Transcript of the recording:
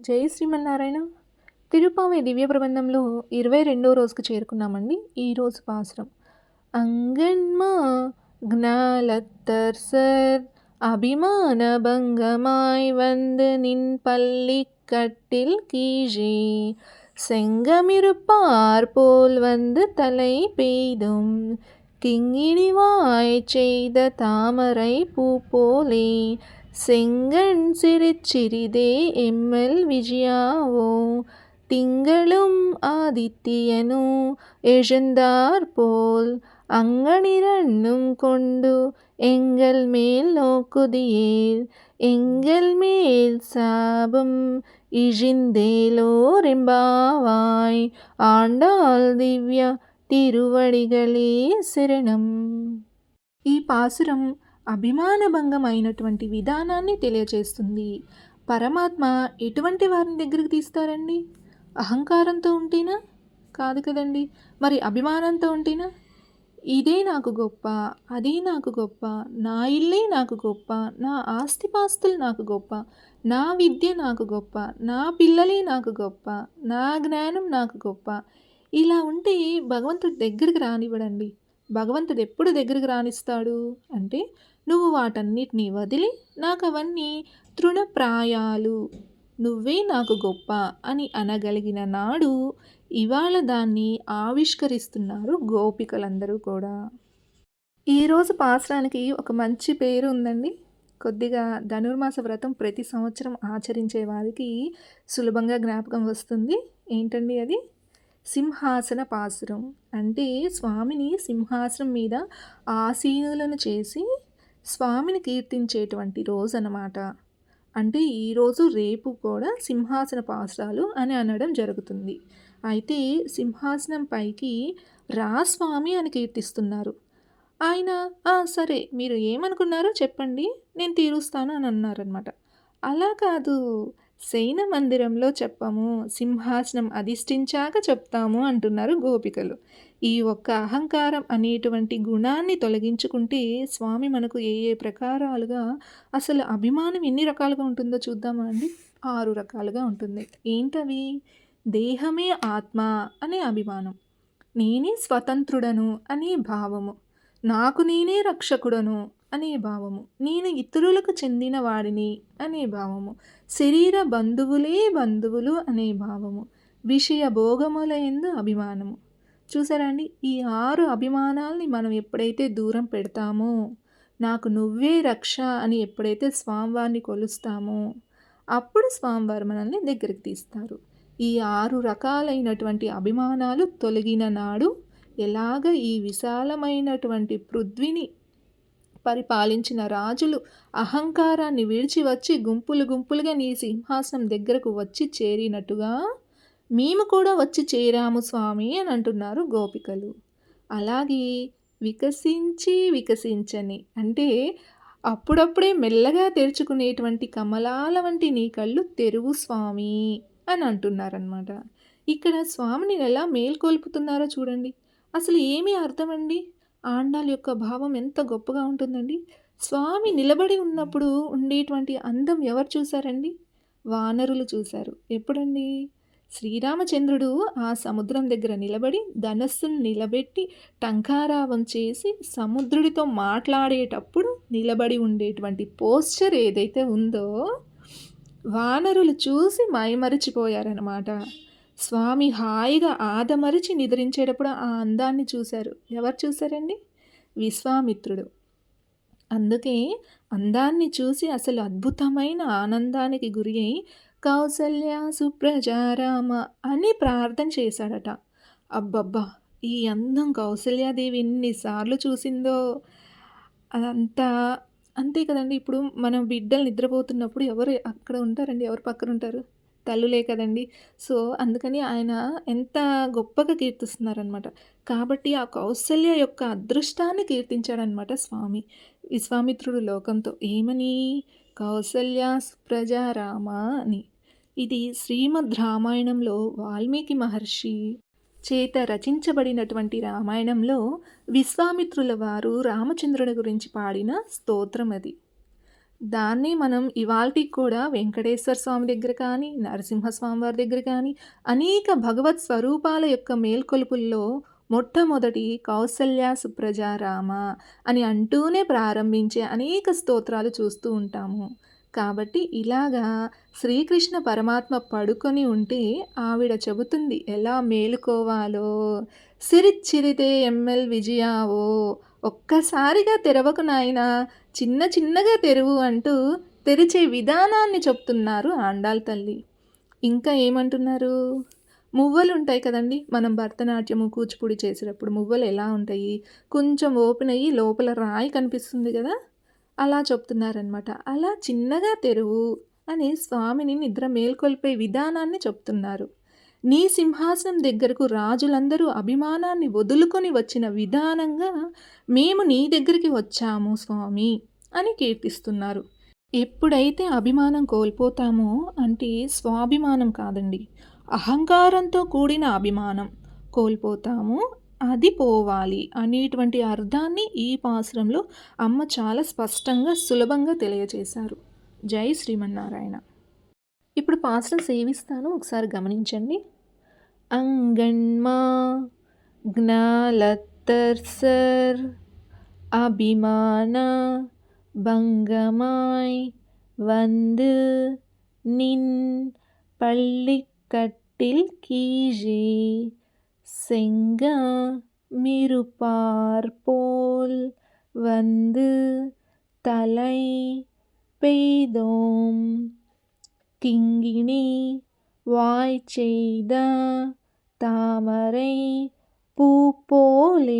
జై శ్రీమన్నారాయణ తిరుపావై దివ్య ప్రబంధంలో ఇరవై రెండో రోజుకు చేరుకున్నామండి ఈరోజు పాసురం అంగన్మా జ్ఞాలత్తర్సర్ அபிமான பங்கமாய் வந்து நின் பள்ளி கட்டில் கீழே செங்கமிருப்பார் போல் வந்து தலை பெய்தும் கிங்கிணிவாய் செய்த தாமரை பூ போலே செங்கண் சிறுச்சிறிதே எம்மல் விஜயாவோ திங்களும் ஆதித்தியனும் எழுந்தார் போல் அங்கனிரண்டும் கொண்டு எங்கள் மேல் நோக்குதியேல் எங்கள் மேல் சாபம் இழிந்தேலோரெம்பாவாய் ஆண்டாள் திவ்யா తిరువడిగలే శరణం. ఈ పాసురం అభిమానభంగం అయినటువంటి విధానాన్ని తెలియచేస్తుంది. పరమాత్మ ఎటువంటి వారిని దగ్గరికి తీస్తారండి? అహంకారంతో ఉంటేనా? కాదు కదండి. మరి అభిమానంతో ఉంటేనా? ఇదే నాకు గొప్ప అదే నాకు గొప్ప నా ఇల్లే నాకు గొప్ప నా ఆస్తిపాస్తులు నాకు గొప్ప నా విద్య నాకు గొప్ప నా పిల్లలే నాకు గొప్ప నా జ్ఞానం నాకు గొప్ప ఇలా ఉంటే భగవంతుడి దగ్గరికి రానివ్వడండి. భగవంతుడు ఎప్పుడు దగ్గరికి రానిస్తాడు? అంటే నువ్వు వాటన్నిటినీ వదిలి నాకు అవన్నీ తృణప్రాయాలు. నువ్వే నాకు గొప్ప అని అనగలిగిన నాడు ఇవాళ దాన్ని ఆవిష్కరిస్తున్నారు గోపికలందరూ కూడా. ఈరోజు పాసరానికి ఒక మంచి పేరు ఉందండి. కొద్దిగా ధనుర్మాస వ్రతం ప్రతి సంవత్సరం ఆచరించే వారికి సులభంగా జ్ఞాపకం వస్తుంది. ఏంటండి అది? సింహాసన పాసురం. అంటే స్వామిని సింహాసనం మీద ఆసీనులను చేసి స్వామిని కీర్తించేటువంటి రోజు అన్నమాట అంటే ఈరోజు రేపు కూడా సింహాసన పాసురాలు అని అనడం జరుగుతుంది. అయితే సింహాసనం పైకి రా స్వామి అని కీర్తిస్తున్నారు. ఆయన సరే మీరు ఏమనుకున్నారో చెప్పండి నేను తీరుస్తాను అని అన్నారనమాట అలా కాదు. శయన మందిరంలో చెప్పము సింహాసనం అధిష్ఠించాక చెప్తాము అంటున్నారు గోపికలు. ఈ ఒక్క అహంకారం అనేటువంటి గుణాన్ని తొలగించుకుంటే స్వామి మనకు ఏ ఏ ప్రకారాలుగా అసలు అభిమానం ఎన్ని రకాలుగా ఉంటుందో చూద్దామా అండి? ఆరు రకాలుగా ఉంటుంది. ఏంటవి? దేహమే ఆత్మ అనే అభిమానం. నేనే స్వతంత్రుడను అనే భావము. నాకు నేనే రక్షకుడను అనే భావము. నేను ఇతరులకు చెందిన వాడిని అనే భావము. శరీర బంధువులే బంధువులు అనే భావము. విషయ భోగముల ఎందు అభిమానము. చూసారండి ఈ ఆరు అభిమానాల్ని మనం ఎప్పుడైతే దూరం పెడతామో నాకు నువ్వే రక్ష అని ఎప్పుడైతే స్వామివారిని కొలుస్తామో అప్పుడు స్వామివారు మనల్ని దగ్గరికి తీస్తారు. ఈ ఆరు రకాలైనటువంటి అభిమానాలు తొలగిన నాడు ఎలాగ ఈ విశాలమైనటువంటి పృథ్వీని పరిపాలించిన రాజులు అహంకారాన్ని విడిచి వచ్చి గుంపులు గుంపులుగా నీ సింహాసనం దగ్గరకు వచ్చి చేరినట్టుగా మేము కూడా వచ్చి చేరాము స్వామి అని అంటున్నారు గోపికలు. అలాగే వికసించి వికసించని అంటే అప్పుడప్పుడే మెల్లగా తెరుచుకునేటువంటి కమలాల వంటి నీ కళ్ళు తెరువు స్వామి అని అంటున్నారనమాట ఇక్కడ స్వామిని ఎలా మేల్కొల్పుతున్నారో చూడండి. అసలు ఏమీ అర్థమండి? ఆండాల యొక్క భావం ఎంత గొప్పగా ఉంటుందండి. స్వామి నిలబడి ఉన్నప్పుడు ఉండేటువంటి అందం ఎవరు చూశారండి వానరులు చూశారు. ఎప్పుడండి? శ్రీరామచంద్రుడు ఆ సముద్రం దగ్గర నిలబడి ధనస్సును నిలబెట్టి టంకారావం చేసి సముద్రుడితో మాట్లాడేటప్పుడు నిలబడి ఉండేటువంటి పోస్చర్ ఏదైతే ఉందో వానరులు చూసి మైమరిచిపోయారనమాట స్వామి హాయిగా ఆదమరిచి నిద్రించేటప్పుడు ఆ అందాన్ని చూశారు. ఎవరు చూశారండి? విశ్వామిత్రుడు. అందుకే అందాన్ని చూసి అసలు అద్భుతమైన ఆనందానికి గురి అయి కౌసల్య సుప్రజారామ అని ప్రార్థన చేశాడట. అబ్బబ్బా! ఈ అందం కౌసల్యాదేవి ఎన్నిసార్లు చూసిందో అదంతా అంతే కదండి. ఇప్పుడు మనం బిడ్డలు నిద్రపోతున్నప్పుడు ఎవరు అక్కడ ఉంటారండి? ఎవరు పక్కన ఉంటారు? తల్లులే కదండి. సో అందుకని ఆయన ఎంత గొప్పగా కీర్తిస్తున్నారనమాట. కాబట్టి ఆ కౌసల్య యొక్క అదృష్టాన్ని కీర్తించాడనమాట స్వామి. విశ్వామిత్రుడు లోకంతో ఏమని? కౌసల్య ప్రజా అని. ఇది శ్రీమద్ రామాయణంలో వాల్మీకి మహర్షి చేత రచించబడినటువంటి రామాయణంలో విశ్వామిత్రుల వారు రామచంద్రుని గురించి పాడిన స్తోత్రం అది. దాన్ని మనం ఇవాల్టికి కూడా వెంకటేశ్వర స్వామి దగ్గర కానీ, నరసింహస్వామి వారి దగ్గర కానీ, అనేక భగవత్ స్వరూపాల యొక్క మేల్కొలుపుల్లో మొట్టమొదటి కౌసల్య సుప్రజారామ అని అంటూనే ప్రారంభించే అనేక స్తోత్రాలు చూస్తూ ఉంటాము. కాబట్టి ఇలాగా శ్రీకృష్ణ పరమాత్మ పడుకొని ఉంటే ఆవిడ చెబుతుంది ఎలా మేలుకోవాలో. సిరిచ్చిరితే ఎంఎల్ విజయావో ఒక్కసారిగా తెరవకు నాయనా చిన్న చిన్నగా తెరువు అంటూ తెరిచే విధానాన్ని చెప్తున్నారు ఆండాల్ తల్లి. ఇంకా ఏమంటున్నారు? మువ్వలు ఉంటాయి కదండీ! మనం భరతనాట్యము, కూచిపూడి చేసేటప్పుడు మువ్వలు ఎలా ఉంటాయి? కొంచెం ఓపెన్ అయ్యి లోపల రాయి కనిపిస్తుంది కదా అలా చెప్తున్నారనమాట. అలా చిన్నగా తెరువు అని స్వామిని నిద్ర మేల్కొల్పే విధానాన్ని చెప్తున్నారు. నీ సింహాసనం దగ్గరకు రాజులందరూ అభిమానాన్ని వదులుకొని వచ్చిన విధానంగా మేము నీ దగ్గరికి వచ్చాము స్వామి అని కీర్తిస్తున్నారు. ఎప్పుడైతే అభిమానం కోల్పోతామో అంటే స్వాభిమానం కాదండి. అహంకారంతో కూడిన అభిమానం కోల్పోతాము అది పోవాలి అనేటువంటి అర్థాన్ని ఈ పాసురంలో అమ్మ చాలా స్పష్టంగా, సులభంగా తెలియచేశారు. జై శ్రీమన్నారాయణ. ఇప్పుడు పాసురం సేవిస్తాను ఒకసారి గమనించండి. అంగణ్మా జ్ఞాలత్తర్సర్ அபிமான பங்கமாய் வந்து நின் பள்ளிக்கட்டில் கீழே செங்க மிருப்பார்போல் வந்து தலை பெய்தோம். கிங்கிணி வாய் செய்த தாமரை பூ போலே